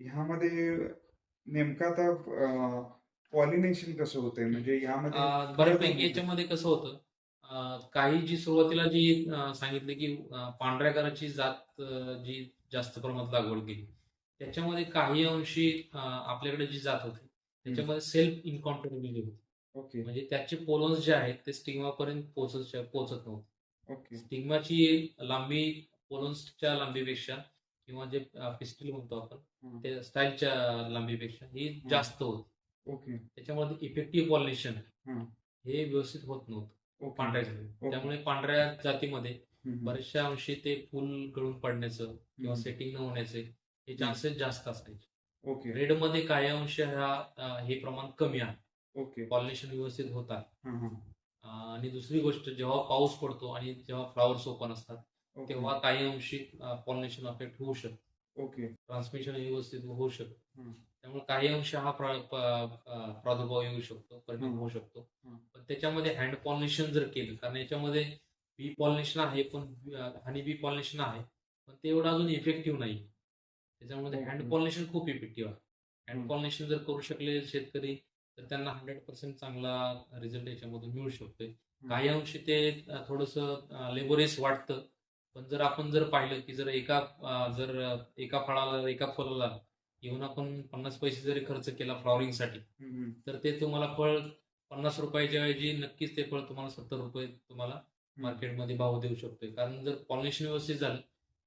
ह्यामध्ये नेमकं आता पॉलिनेशन कसं होतंय? म्हणजे ह्यामध्ये बऱ्यापैकी याच्यामध्ये कसं होतं? अं, काही जी सुरुवातीला जी अं, सांगितलं की अं, पांढऱ्या घराची जात अं, जी जास्त प्रमाणात लागवड केली त्याच्यामध्ये काही अंशी अं, आपल्याकडे जी जात होती त्याच्यामध्ये सेल्फ इनकॉन्टिन्युटी होती. ओके. म्हणजे त्याचे पोलन्स जे आहेत ते स्टिग्मा पर्यंत पोहोचत पोहोचत नव्हते. ओके. स्टिग्माची लांबी पोलन्सच्या लांबीपेक्षा किंवा जे पिस्टल म्हणतो आपण हं. ते स्टाईलच्या लांबीपेक्षा ही जास्त होती. ओके. त्याच्यामध्ये इफेक्टिव्ह पॉलिनेशन हं. व्यवस्थित होत नव्हतं. पांढऱ्या जाती त्यामुळे पांढऱ्या जातीमध्ये. बऱ्याचशा अंशी ते फुल गळून पडण्याचं किंवा. सेटिंग न होण्याचे हे चान्सेस जास्त असायचे. ओके. रेडमध्ये काही अंश ह्या हे प्रमाण कमी आहे. ओके. पॉलिनेशन व्यवस्थित होतात. आणि दुसरी गोष्ट जेव्हा पाऊस पडतो आणि जेव्हा फ्लॉवर्स ओपन असतात. तेव्हा काही अंशी पॉलिनेशन अफेक्ट होऊ शकतं. ओके. ट्रान्समिशन व्यवस्थित होऊ शकतं. हं. त्यामुळे काही अंश हा प्रादुर्भाव येऊ शकतो परिणाम. होऊ शकतो. पण त्याच्यामध्ये हँड पॉलिनेशन जर केलं कारण याच्यामध्ये बी पॉलिनेशन आहे पण हनी बी पॉलिनेशन आहे पण ते एवढं अजून इफेक्टिव्ह नाही. त्याच्यामध्ये. हँड पॉलिनेशन खूप इफेक्टिव्ह आहे हँड हं. पॉलिनेशन जर करू शकले शेतकरी तर त्यांना हंड्रेड पर्सेंट चांगला रिझल्ट याच्यामधून मिळू शकतोय काही अंशी ते थोडंसं लेबोरियस वाटतं पण जर आपण जर पाहिलं की जर एका जर एका फळाला एका फळाला येऊन आपण पन्नास पैसे जरी खर्च केला फ्लॉवरिंगसाठी हं, हं. तर ते तुम्हाला फळ पन्नास रुपयाच्या ऐवजी नक्कीच ते फळ तुम्हाला सत्तर रुपये तुम्हाला मार्केटमध्ये भाव देऊ शकतोय कारण जर पॉलिनेशन व्यवस्थित झालं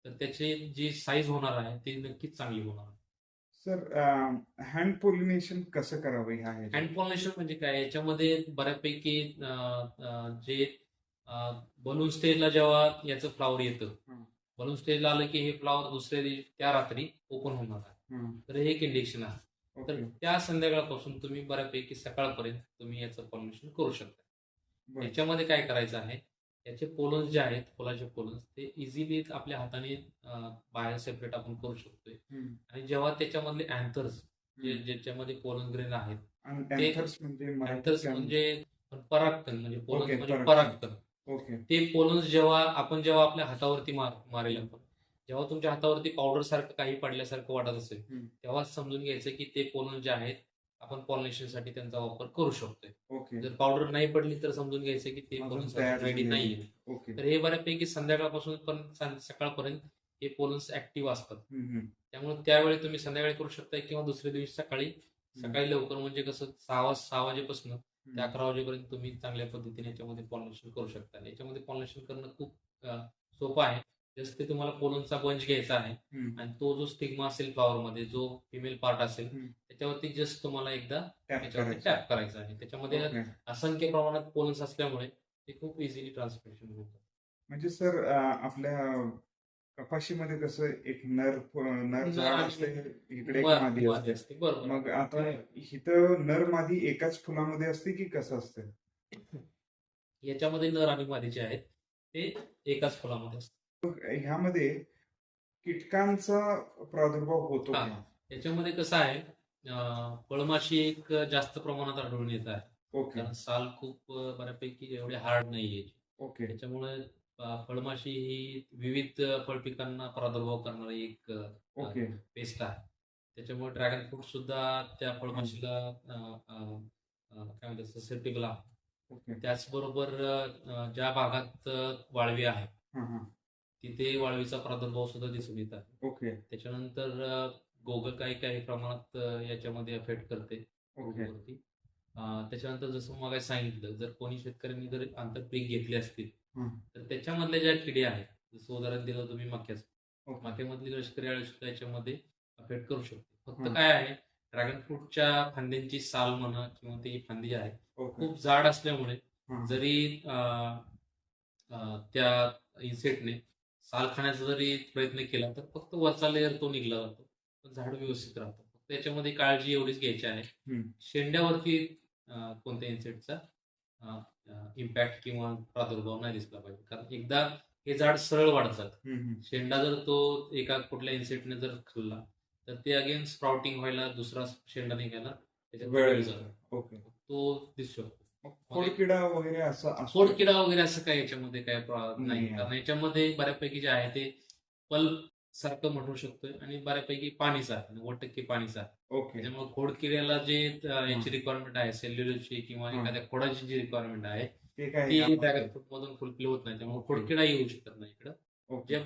तर त्याची जी साईज होणार आहे ती नक्कीच चांगली होणार आहे सर हँड पोलिनेशन कसं करावं ह्या? हँड पॉलिनेशन म्हणजे काय याच्यामध्ये बऱ्यापैकी जे बलून स्टेजला जेव्हा याचं फ्लावर येतं. बलून स्टेजला आलं की हे फ्लावर दुसऱ्या दिवशी त्या रात्री ओपन होणार आहे. तर हे एक इंडिकेशन आहे तर त्या संध्याकाळपासून तुम्ही बऱ्यापैकी सकाळपर्यंत तुम्ही याचं पॉलिनेशन करू शकता. याच्यामध्ये काय करायचं आहे याचे पोलन्स जे आहेत फुलाचे पोलन्स ते इझिली आपल्या हाताने बाहेर सेपरेट आपण करू शकतोय. आणि जेव्हा त्याच्यामध्ये अँथर्स. ज्याच्यामध्ये पोलन ग्रेन आहेत म्हणजे अँथर्स काय म्हणजे परागकण म्हणजे पोलन्स ओके, म्हणजे परागकण. ते पोलन्स जेव्हा आपण जेव्हा आपल्या हातावरती मार मारेल आपण जेव्हा तुमच्या हातावरती पावडर सारखं काही पडल्यासारखं वाटत असेल हं. तेव्हाच समजून घ्यायचं की ते पोलन्स जे आहेत आपण पॉलिनेशनसाठी त्यांचा वापर करू शकतोय. ओके जर पावडर नाही पडली तर समजून घ्यायचं की ते अजून पोलन्स तयार रेडी नाहीये. ओके तर हे बऱ्यापैकी संध्याकाळपासून पण सं- सकाळपर्यंत हे पोलन्स ऍक्टिव्ह असतात. त्यामुळे त्यावेळी तुम्ही संध्याकाळी करू शकता किंवा दुसऱ्या दिवशी सकाळी. सकाळी लवकर म्हणजे कसं सहा वाज सहा वाजेपासून ते अकरा वाजेपर्यंत तुम्ही चांगल्या पद्धतीने याच्यामध्ये पॉलिनेशन करू शकता याच्यामध्ये पॉलिनेशन करणं खूप अं, सोपं आहे. जसं ते तुम्हाला पोलनचा बंच घ्यायचा आहे हं. आणि तो जो स्टिग्मा असेल फ्लॉवर मध्ये जो फिमेल पार्ट असेल हं. त्याच्यावरती जस्ट तुम्हाला एकदा त्याच्यावरती. टॅप करायचं आहे. त्याच्यामध्ये. असंख्य प्रमाणात पोलन्स असल्यामुळे ते खूप इझिली ट्रान्समिशन होतं. म्हणजे सर आपल्या कपाशीमध्ये कसं एक नर नर झाड असते इकडे मादी असते. असते. मग आता इथं नर मादी एकाच फुलामध्ये असते की कसं असतं? याच्यामध्ये नर आणि मादी जे आहेत. ते एकाच फुलामध्ये असतात. ह्यामध्ये कीटकांचा प्रादुर्भाव होतो हा. का? याच्यामध्ये कसं आहे अं, फळमाशी एक जास्त प्रमाणात आढळून येत आहे. ओके. कारण साल खूप अं, बऱ्यापैकी एवढे हार्ड नाहीये. ओके. त्याच्यामुळे अं, फळमाशी ही विविध फळपिकांना प्रादुर्भाव करणारी एक ओके. पेस्ट आहे. त्याच्यामुळे ड्रॅगन फ्रूट सुद्धा त्या फळमाशीला अं, अं, अं, काय म्हणतात ससेप्टेबल आहे. ओके. त्याचबरोबर अं, ज्या भागात अं, वाळवी आहे हा हा. तिथे वाळवीचा प्रादुर्भाव सुद्धा दिसून येत आहे ओके त्याच्यानंतर गोगल काही काही प्रमाणात याच्यामध्ये अफेक्ट करते ओके. अं, त्याच्यानंतर जसं मग सांगितलं जर कोणी शेतकऱ्यांनी जर आंतरपीक घेतले असतील. तर त्याच्यामधल्या ज्या किडे आहेत जसं उदाहरण दिलं तुम्ही मक्याचं ओके मक्यामधली लष्करी अळी सुद्धा याच्यामध्ये अफेक्ट करू शकते फक्त. काय आहे ड्रॅगन फ्रूटच्या फांद्यांची साल म्हणा किंवा ती फांदी आहे ओके खूप जाड असल्यामुळे. जरी अं, अं, त्या इन्सेक्टने साल खाण्याचा जरी प्रयत्न केला तर फक्त वरचा लेअर तो निघला जातो. पण झाड व्यवस्थित राहतं. फक्त याच्यामध्ये काळजी एवढीच घ्यायची आहे. शेंड्यावरती कोणत्या इन्सेक्टचा इम्पॅक्ट किंवा प्रादुर्भाव नाही दिसला पाहिजे. कारण एकदा हे झाड सरळ वाढतात. शेंडा जर तो एका कुठल्या इन्सेक्टने जर खाल्ला तर ते अगेन स्प्राउटिंग व्हायला दुसरा शेंडा निघायला त्याच्यात वेळ. जातो. तो दिसू शकतो. खोडकिडा वगैरे असं. खोडकिडा वगैरे असं काय याच्यामध्ये काय नाही. कारण याच्यामध्ये बऱ्यापैकी जे आहे ते पल्प सारखं म्हणू शकतोय आणि बऱ्यापैकी पाणीच नव्वद टक्के पाणीच त्याच्यामुळे खोडकिड्याला जे याची रिक्वायरमेंट आहे सेल्युलोजची किंवा. एखाद्या खोडाची जी रिक्वायरमेंट आहे ते? ड्रॅगन फ्रूट मधून फुलफिल होत नाही त्यामुळे. खोडकिडा येऊ शकत नाही इकडं. ज्या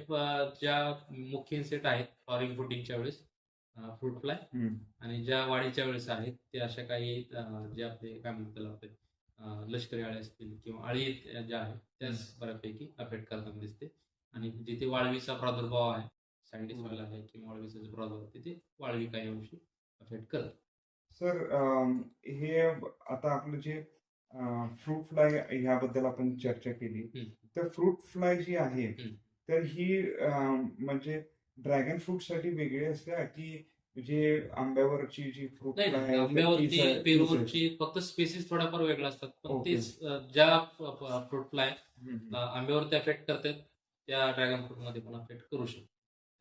ज्या मुख्य इन्सेट आहेत फ्लॉरिंग फ्रुटिंगच्या वेळेस फ्रूट फ्लाय. आणि ज्या वाढीच्या वेळेस आहेत ते अशा काही जे आपले काय म्हणतात लष्करी आळे असतील किंवा आळी ज्या आहेत त्याच बऱ्यापैकी अफेक्ट करताना दिसते. आणि जिथे वाळवीचा प्रादुर्भाव आहे सँडी सॉइल आहे किंवा वाळवीचा जो प्रादुर्भाव तिथे वाळवी काही अंशी अफेक्ट करत सर हे आता आपलं जे फ्रूट फ्लाय ह्याबद्दल आपण चर्चा केली. तर फ्रूट फ्लाय जी आहे. तर ही म्हणजे ड्रॅगन फ्रूटसाठी वेगळी असते की जे आंब्यावरची जी फ्रूट नाही आंब्यावरती? पेरूवरची फक्त स्पेसिस थोड्याफार वेगळ्या असतात पण. तेच ज्या फ्रूट फ्लाय. आंब्यावरती अफेक्ट करतात त्या ड्रॅगन फ्रूटमध्ये पण अफेक्ट करू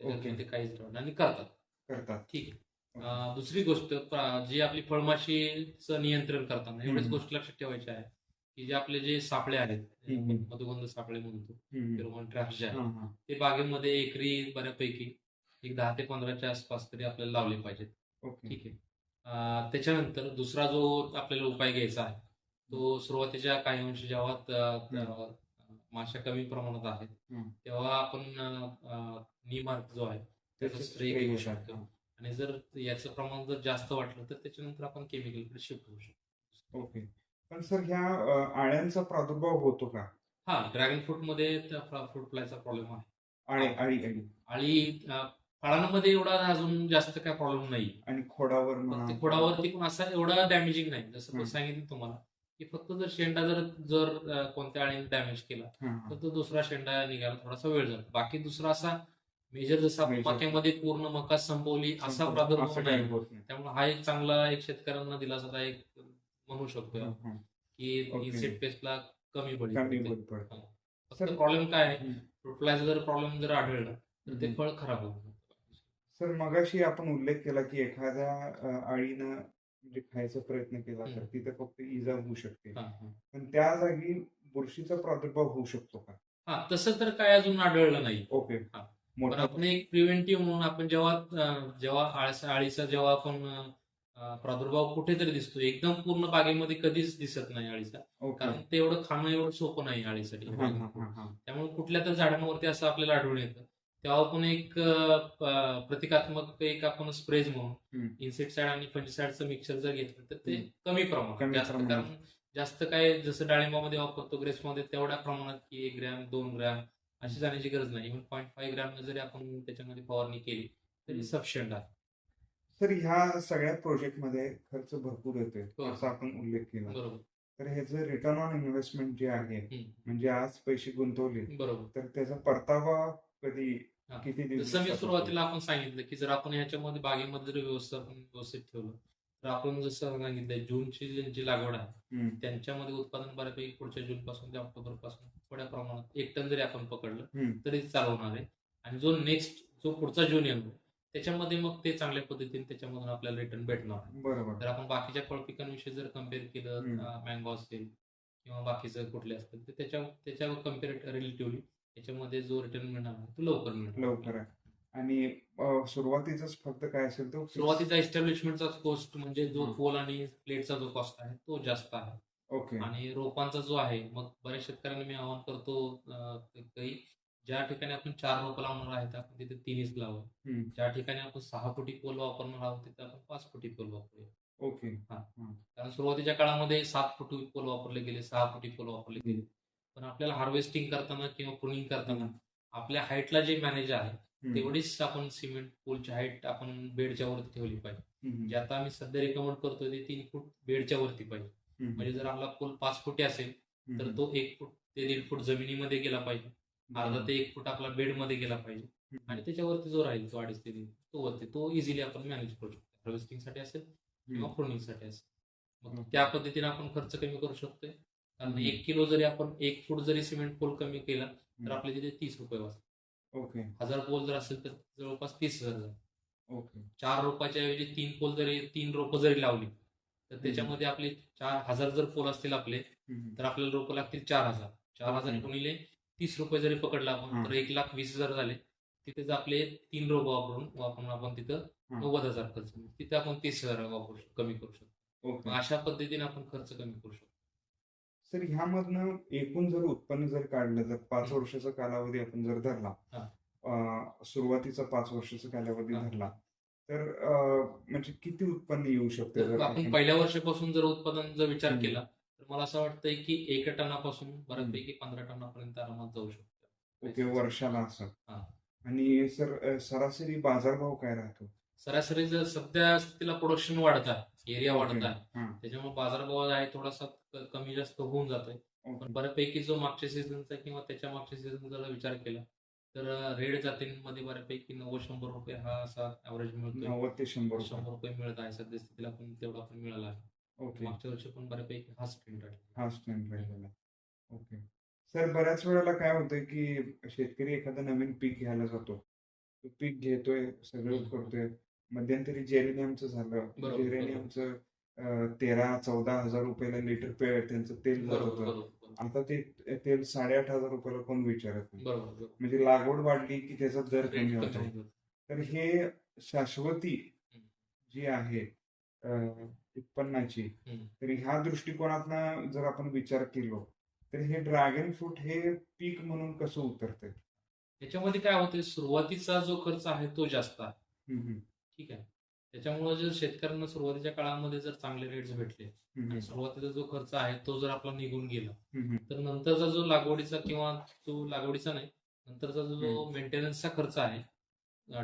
ओके. ते काहीच आणि करतात करतात ठीक आहे दुसरी गोष्ट जी आपली फळमाशीचं नियंत्रण करताना एवढीच हम्म. गोष्ट लक्षात ठेवायची आहे की जे आपले जे सापळे आहेत. मधुगंध सापळे म्हणतो हम्म. फेरोमोन ट्रॅप्स जे आहेत. ते बागेमध्ये एकरी बऱ्यापैकी एक दहा ते पंधराच्या आसपास तरी आपल्याला लावले पाहिजेत. ठीक आहे. त्याच्यानंतर दुसरा जो आपल्याला उपाय घ्यायचा आहे तो सुरुवातीच्या काही अंश जेव्हा माश्या कमी प्रमाणात आहेत. तेव्हा आपण निमार्क जो आहे त्याचा स्प्रे घेऊ. शकतो. आणि जर याचं प्रमाण जर जास्त वाटलं तर त्याच्यानंतर आपण केमिकलकडे शिफ्ट होऊ शकतो. ओके. पण सर ह्या आळ्यांचा प्रादुर्भाव होतो का? हा ड्रॅगन फ्रूटमध्ये फ्रूट फ्लायचा प्रॉब्लेम आहे. आळी आळी फळांमध्ये एवढा अजून जास्त काय प्रॉब्लेम नाही. आणि खोडावर फक्त म्हणा. खोडावरती पण असा एवढा डॅमेजिंग नाही. जसं सांगितलं तुम्हाला की फक्त जर शेंडा जर जर कोणत्या अळीने डॅमेज केला. तर तो दुसरा शेंडा निघायला थोडासा वेळ जातो. बाकी दुसरा असा मेजर जसा. मक्यामध्ये पूर्ण मका संपवली असा प्रादुर्भाव नाही. त्यामुळे हा एक चांगला एक शेतकऱ्यांना दिलासादायक म्हणू शकतो. की. इन्सेट पेस्टला कमी पडेल प्रॉब्लेम काय आहे? हम्म. फ्रूट फ्लायचा जर प्रॉब्लेम जर आढळला तर ते. फळ खराब होतं. सर मगाशी आपण उल्लेख केला की एखाद्या आळीनं म्हणजे खायचा प्रयत्न केला तर. तिथे फक्त इजा होऊ शकते. हा, हा. पण त्या जागी बुरशीचा प्रादुर्भाव होऊ शकतो का? हा तसं तर काय अजून आढळलं नाही. ओके. हा. पण मोठा आपण एक प्रिव्हेंटिव्ह म्हणून आपण जेव्हा अं, जेव्हा आळसा आळीचा जेव्हा आपण अं, प्रादुर्भाव कुठेतरी दिसतो. एकदम पूर्ण बागेमध्ये कधीच दिसत नाही आळीचा ओके. कारण ते एवढं खाणं एवढं सोपं नाही आळीसाठी हा, हा, हा, हा. त्यामुळे कुठल्या तर झाडांवरती असं आपल्याला आढळून येतं. तेव्हा आपण एक प्रतिकात्मक एक आपण स्प्रेज म्हणून. इन्सेक्टिसाइड आणि फंजिसाइडचं मिक्सर जर घेतलं तर ते. कमी प्रमाणात कमी जास्त. कारण जास्त काय जसं डाळिंबामध्ये वापरतो ग्रेप्समध्ये तेवढ्या प्रमाणात की एक ग्रॅम दोन ग्रॅम अशी जाण्याची गरज नाही इव्हन पॉईंट फाईव्ह ग्रॅम जरी आपण त्याच्यामध्ये फवारणी केली तरी. सफिशियंट आहे सर ह्या सगळ्या प्रोजेक्टमध्ये खर्च भरपूर येतोय हो. असा आपण उल्लेख केला बरोबर तर ह्याचं रिटर्न ऑन इन्व्हेस्टमेंट जे आहे. म्हणजे आज पैसे गुंतवले बरोबर तर त्याचा परतावा कधी किती जसं मी सुरुवातीला आपण सांगितलं की जर आपण ह्याच्यामध्ये बागेमध्ये जर व्यवस्थापन व्यवस्थित ठेवलं तर आपण जसं सांगितलं जूनची ज्यांची लागवड आहे. त्यांच्यामध्ये उत्पादन बऱ्यापैकी पुढच्या जून पासून ते ऑक्टोबरपासून थोड्या प्रमाणात एक टन जरी आपण पकडलं. तरी चालवणार आहे आणि जो नेक्स्ट जो पुढचा जून येणार त्याच्यामध्ये मग ते चांगल्या पद्धतीने त्याच्यामधून आपल्याला रिटर्न भेटणार. बरोबर जर आपण बाकीच्या फळ पिकांविषयी जर कंपेअर केलं. मँगो असतील किंवा बाकीचं कुठले असतील तर त्याच्या त्याच्यावर कंपेअर रिलेटिव्हली त्याच्यामध्ये जो रिटर्न मिळणार आहे तो लवकर मिळणार. लवकर आहे. आणि सुरुवातीचंच फक्त काय असेल तो सुरुवातीचा एस्टॅब्लिशमेंटचा कॉस्ट म्हणजे जो. पोल आणि प्लेटचा जो कॉस्ट आहे तो जास्त आहे. ओके. आणि रोपांचा जो आहे मग बऱ्याच शेतकऱ्यांना मी आवाहन करतो काही ज्या ठिकाणी आपण चार रोपं लावणार आहेत आपण तिथे तीनच लावू. ज्या ठिकाणी आपण सहा फुटी पोल वापरणार आहोत तिथे आपण पाच फुटी पोल वापरूया. ओके. कारण सुरुवातीच्या काळामध्ये सात फुटी पोल वापरले गेले सहा फुटी पोल वापरले गेले. पण आपल्याला हार्वेस्टिंग करताना किंवा प्रुनिंग करताना आपल्या हाईटला जे मॅनेज आहे. तेवढीच आपण सिमेंट पोलची हाईट आपण बेडच्या वरती ठेवली पाहिजे. जे आता आम्ही सध्या रिकमेंड करतोय ते तीन फूट बेडच्या वरती पाहिजे. म्हणजे जर आपला पोल पाच फुटी असेल तर. तो एक फूट ते दीड फूट जमिनीमध्ये गेला पाहिजे अर्धा ते एक फूट आपला बेडमध्ये गेला पाहिजे. आणि त्याच्यावरती जो राहील तो अडीच ते तीन तो वरती तो इझिली आपण मॅनेज करू शकतो हार्वेस्टिंगसाठी असेल किंवा हम्म. प्रुनिंगसाठी असेल मग. त्या पद्धतीने आपण खर्च कमी करू शकतोय कारण. एक किलो जरी आपण एक फूट जरी सिमेंट पोल कमी केला तर. आपल्या तिथे तीस रुपये वाचतात ओके हजार पोल जर असेल तर जवळपास तीस हजार. ओके चार रोपाच्या ऐवजी तीन पोल जरी तीन रोपं जरी लावली तर त्याच्यामध्ये आपले चार हजार जर पोल असतील आपले. तर आपल्याला रोपं लागतील चार हजार चार हजार. गुणिले तीस रुपये जरी पकडला आपण. तर एक लाख वीस हजार झाले तिथेच आपले तीन रोपं वापरून वापरून आपण तिथं. नव्वद हजार खर्च. तिथे आपण तीस हजार वापरू कमी करू शकतो अशा पद्धतीने आपण खर्च कमी करू शकतो सर ह्यामधनं एकूण जर उत्पन्न जर काढलं जर पाच. वर्षाचा कालावधी आपण जर धरला सुरुवातीचा पाच वर्षाचा कालावधी. धरला तर म्हणजे किती उत्पन्न येऊ शकते तर आपण पहिल्या वर्षापासून जर उत्पादनाचा विचार. केला तर मला असं वाटतंय की एका टनापासून बऱ्यापैकी पंधरा टनापर्यंत आरामात जाऊ शकतो ओके वर्षाला असं. आणि सर सरासरी बाजारभाव काय राहतो सरासरी जर सध्या स्थितीला प्रोडक्शन वाढत आहे एरिया वाढत ओके. आहे हा. त्याच्यामुळे बाजारभाव आहे थोडासा कमी जास्त होऊन जातोय. पण बऱ्यापैकी जो मागच्या सीझनचा किंवा त्याच्या मागच्या सीझनचा जर विचार केला तर रेड जातींमध्ये बऱ्यापैकी नव्वद शंभर रुपये हा असा ऍव्हरेज मिळतोय नव्वद ते शंभर रुपये. शंभर रुपये मिळत आहे सध्या स्थितीला पण तेवढा पण मिळाला आहे ओके मागच्या वर्षी पण बऱ्यापैकी हाच ट्रेंड आहे हा स्टँड राहिलेला ओके सर बऱ्याच वेळेला काय होतंय की शेतकरी एखादं नवीन पीक घ्यायला जातो तो पीक घेतोय सगळं. करतोय मध्यंतरी जेरेनियमचं झालं. जेरेनियमचं तेरा चौदा हजार रुपयाला लिटर पे त्यांचं तेल जात होतं. आता ते तेल साडेआठ हजार रुपयाला कोण विचारत नाही. म्हणजे लागवड वाढली की त्याचा दर कमी होतो. तर हे शाश्वती. जी आहे उत्पन्नाची. तर ह्या दृष्टिकोनातनं जर आपण विचार केलो तर हे ड्रॅगन फ्रूट हे पीक म्हणून कसं उतरतंय? त्याच्यामध्ये काय होते सुरुवातीचा जो खर्च आहे तो जास्त आहे. ठीक आहे. त्याच्यामुळे जर शेतकऱ्यांना सुरुवातीच्या काळामध्ये जर चांगले रेट्स भेटले आणि सुरुवातीचा जो खर्च आहे तो जर आपला निघून गेला तर नंतरचा जो लागवडीचा किंवा तो लागवडीचा नाही नंतरचा जो- मेंटेनन्सचा खर्च आहे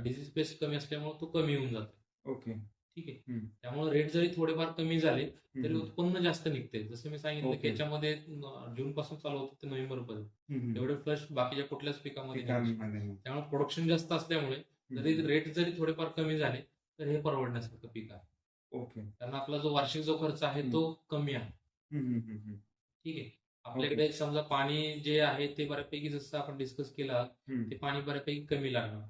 डिझीज पेस कमी असल्यामुळे तो कमी होऊन जातो. ओके. ठीक आहे. त्यामुळे रेट जरी थोडेफार कमी झाले तरी उत्पन्न जास्त निघते. जसं मी सांगितलं की. याच्यामध्ये जून पासून चालू होतं ते नोव्हेंबर पर्यंत एवढे फ्लश बाकीच्या कुठल्याच पिकामध्ये. त्यामुळे प्रोडक्शन जास्त असल्यामुळे जरी रेट जरी थोडेफार कमी झाले तर हे परवडण्यासारखं पीक आहे. ओके. कारण आपला जो वार्षिक जो खर्च आहे तो कमी आहे. ठीक आहे. आपल्याकडे समजा पाणी जे आहे ते बऱ्यापैकी जसं आपण डिस्कस केलं ते पाणी बऱ्यापैकी कमी लागणार.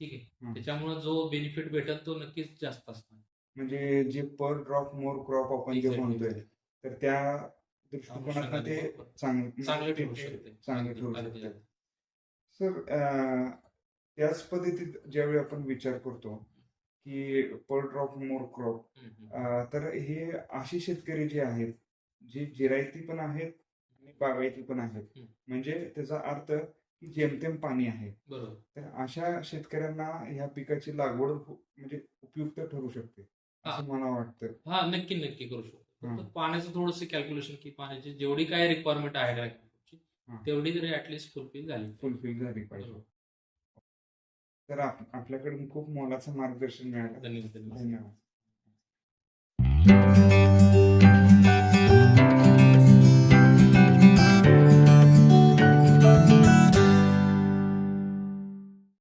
ठीक आहे. त्याच्यामुळे जो बेनिफिट भेटेल तो नक्कीच जास्त असणार. म्हणजे जे पर ड्रॉप मोर क्रॉप आपण जे. म्हणतोय तर त्या दृष्टिकोनातनं ते चांगलं ठरू ते- शकते. चांगलं अगदी, शकते. सर त्याच पद्धतीत ज्यावेळी आपण विचार करतो की पर ड्रॉप मोर क्रॉप तर हे असे शेतकरी जे आहेत जे जिरायती पण आहेत आणि बागायती पण आहेत. म्हणजे त्याचा अर्थ की जेमतेम पाणी आहे. तर अशा शेतकऱ्यांना ह्या पिकाची लागवड हु- म्हणजे उपयुक्त ठरू शकते असं मला वाटतं. हा नक्की नक्की करू शकतो. पाण्याचं थोडंसं कॅल्क्युलेशन की पाण्याची जेवढी काय रिक्वायरमेंट आहे. तेवढी तरी ऍटलिस्ट फुलफिल झाली फुलफिल झाली पाहिजे. तर आप- आपल्याकडून खूप मोलाचं मार्गदर्शन मिळालं. धन्यवाद